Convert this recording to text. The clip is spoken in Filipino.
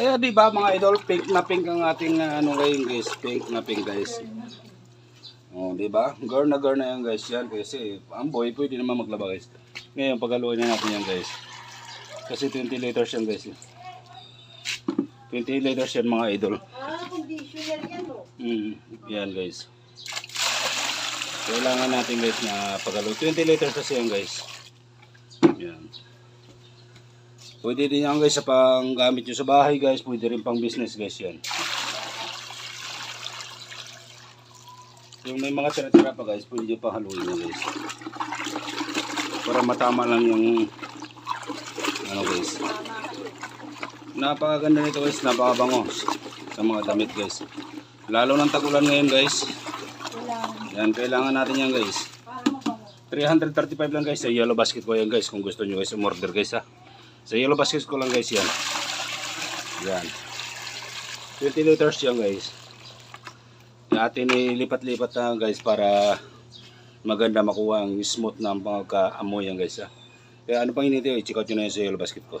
Kaya di ba mga idol, pink na pink ang ating ah, ano ngayon guys, pink na pink guys. Oh, di ba? Girl na girl na yan guys yan kasi ang boy pwede naman maglaba guys. Ngayon pagaluin na natin yan guys. Kasi 20 liters yan guys. 20 liters yan mga idol. Ah, conditioner yan oh. Mm, yan guys. Kailangan natin guys na pagalo. 20 liters kasi yan guys. Yan. Pwede din yan guys sa panggamit nyo sa bahay guys. Pwede rin pang business guys yan. Yung may mga tira-tira pa guys, pwede nyo pang haluin yan guys. Para matama lang yung ano guys. Napakaganda nito guys, napakabango sa mga damit guys. Lalo ng tagulan ngayon guys. Yan, kailangan natin yan guys. Para mabango. 335 lang guys sa yellow basket ko yan guys kung gusto nyo guys umorder guys ha. Sa yellow basket ko lang guys yan. Yan. 20 liters yan guys. Natin ilipat-lipat na guys para maganda makuha ang smooth na pagkaamoy yan guys ha. Kaya ano pang hinintay, i-check out nyo na yan sa yellow basket ko.